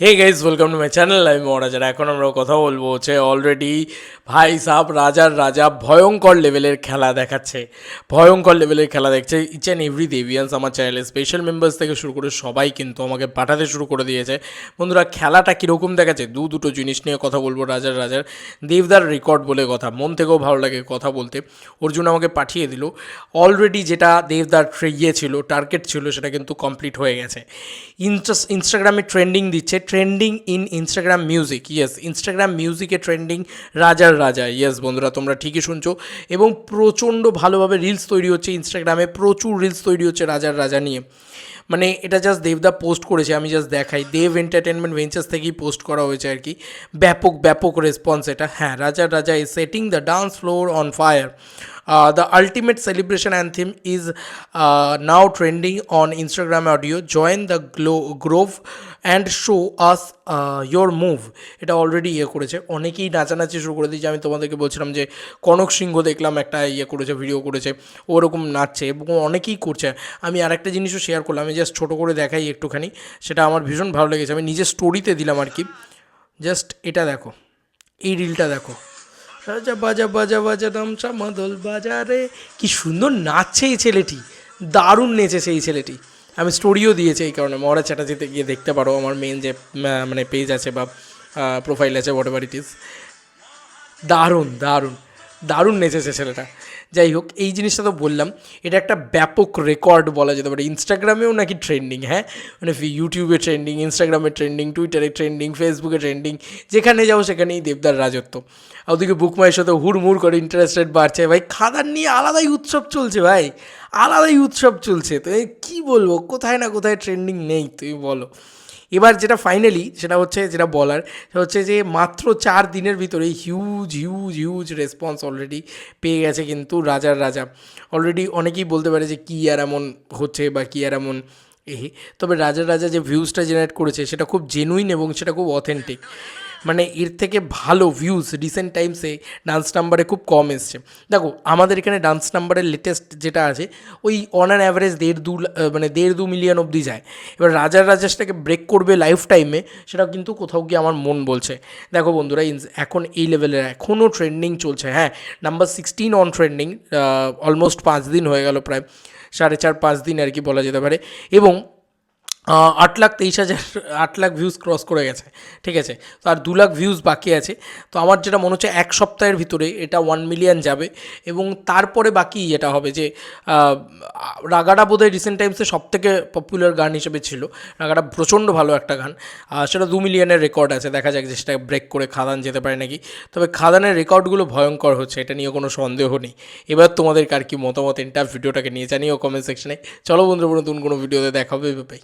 Hey guys welcome to my channel আমি মহারাজার এখন আমরা কথা বলব হচ্ছে অলরেডি ভাই সাহ রাজার রাজা ভয়ঙ্কর লেভেলের খেলা দেখাচ্ছে। ভয়ঙ্কর লেভেলের খেলা দেখছে। ইচ অ্যান্ড এভরি দেভিয়ান্স আমার চ্যানেলে স্পেশাল মেম্বার্স থেকে শুরু করে সবাই কিন্তু আমাকে পাঠাতে শুরু করে দিয়েছে। বন্ধুরা, খেলাটা কীরকম দেখাচ্ছে? দু, দুটো জিনিস নিয়ে কথা বলব রাজার রাজার। দেবদার রেকর্ড বলে কথা, মন থেকেও ভালো লাগে কথা বলতে। অর্জুন আমাকে পাঠিয়ে দিল। অলরেডি যেটা দেবদার ইয়ে ছিল টার্গেট ছিল, সেটা কিন্তু কমপ্লিট হয়ে গেছে। ইনস্টা ইনস্টাগ্রামে ট্রেন্ডিং দিচ্ছে trending in Instagram music yes Instagram মিউজিকে ট্রেন্ডিং রাজার রাজা। ইয়েস বন্ধুরা, তোমরা ঠিকই শুনছো। এবং প্রচণ্ড ভালোভাবে রিলস তৈরি হচ্ছে ইনস্টাগ্রামে প্রচুর রিলস তৈরি হচ্ছে রাজার রাজা নিয়ে। মানে এটা জাস্ট দেবদা পোস্ট করেছে, আমি জাস্ট দেখাই। দেব এন্টারটেনমেন্ট ভেঞ্চার্স থেকেই পোস্ট করা হয়েছে আর কি। ব্যাপক ব্যাপক রেসপন্স এটা। হ্যাঁ Raja Raja is setting the dance floor on fire the ultimate celebration anthem is now trending on Instagram audio join the glow groove and show us your move এটা already ইয়ে করেছে। অনেকেই নাচানাচি শুরু করে দিয়েছে। আমি তোমাদেরকে বলছিলাম যে, কনক সিংহ দেখলাম একটা ইয়ে করেছে ভিডিও করেছে। ওরকম নাচছে এবং অনেকেই করছে। আমি আরেকটা জিনিসও শেয়ার করলাম। জাস্ট ছোটো করে দেখাই একটুখানি। সেটা আমার ভীষণ ভালো লেগেছে। আমি নিজের স্টোরিতে দিলাম আর কি। জাস্ট এটা দেখো। এই রিলটা দেখো। রাজা বাজা বাজা বাজা নামছা মাদল বাজারে। কি সুন্দর নাচছে এই ছেলেটি। দারুণ নেচেছে এই ছেলেটি। আমি স্টোরিও দিয়েছি এই কারণে। মহারাজ চ্যাটার্জিতে গিয়ে দেখতে পারো। আমার মেন যে মানে পেজ আছে বা প্রোফাইল আছে হোয়াট ইট ইজ দারুণ দারুণ। দারুণ নেচেছে ছেলেটা। যাই হোক, এই জিনিসটা তো বললাম, এটা একটা ব্যাপক রেকর্ড বলা যেতে পারে। ইনস্টাগ্রামেও নাকি ট্রেন্ডিং হ্যাঁ? মানে ইউটিউবে ট্রেন্ডিং ইনস্টাগ্রামে ট্রেন্ডিং টুইটারে ট্রেন্ডিং ফেসবুকে ট্রেন্ডিং যেখানে যাও সেখানেই দেবদার রাজত্ব। ওদিকে বুকমাইয়ের সাথে হুড়মুড় করে ইন্টারেস্টেড বাড়ছে। ভাই খাদার নিয়ে আলাদাই উৎসব চলছে ভাই। আলাদাই উৎসব চলছে। তো কী বলব? কোথায় না কোথায় ট্রেন্ডিং নেই তুমি বলো। এবার যেটা ফাইনালি সেটা হচ্ছে, যেটা বলার, সেটা হচ্ছে যে মাত্র চার দিনের ভিতরে huge huge huge response already পেয়ে গেছে কিন্তু রাজার রাজা। অলরেডি অনেকেই বলতে পারে যে কী আর এমন হচ্ছে বা কী আর এমন এ তবে রাজার রাজা যে ভিউজটা জেনারেট করেছে, সেটা খুব জেনুইন এবং সেটা খুব অথেন্টিক মানে এর থেকে ভালো ভিউজ রিসেন্ট টাইমসে ডান্স নাম্বারে খুব কম এসছে। দেখো, আমাদের এখানে ডান্স নাম্বারের লেটেস্ট যেটা আছে, ওই অন অ্যান অ্যাভারেজ দেড় দু মানে দেড় দু মিলিয়ন অবধি যায়। এবার রাজার রাজেশটাকে ব্রেক করবে লাইফ টাইমে সেটা কিন্তু কোথাও গিয়ে আমার মন বলছে। দেখো বন্ধুরা এখন এই লেভেলের এখনও ট্রেন্ডিং চলছে। হ্যাঁ number sixteen on trending almost পাঁচ দিন হয়ে গেল প্রায়, সাড়ে চার, পাঁচ দিন আর কি বলা যেতে পারে। এবং আট লাখ তেইশ হাজার, আট লাখ ভিউজ ক্রস করে গেছে, ঠিক আছে? তো আর দু লাখ ভিউজ বাকি আছে। তো আমার যেটা মনে হচ্ছে, এক সপ্তাহের ভিতরে এটা ওয়ান মিলিয়ন যাবে। এবং তারপরে বাকি যেটা হবে যে রাগাটা বোধহয় রিসেন্ট টাইমসে সব থেকে পপুলার গান হিসেবে ছিল। রাগাটা প্রচণ্ড ভালো একটা গান। সেটা দু মিলিয়নের রেকর্ড আছে। দেখা যাক যে সেটা ব্রেক করে খাদান যেতে পারে নাকি। তবে খাদানের রেকর্ডগুলো ভয়ঙ্কর হচ্ছে, এটা নিয়ে কোনো সন্দেহ নেই। এবার তোমাদের কার কি মতামত এন্টার ভিডিওটাকে নিয়ে জানিও কমেন্ট সেকশনে চলো বন্ধুরা, নতুন কোনো ভিডিওতে দেখাবে ভাই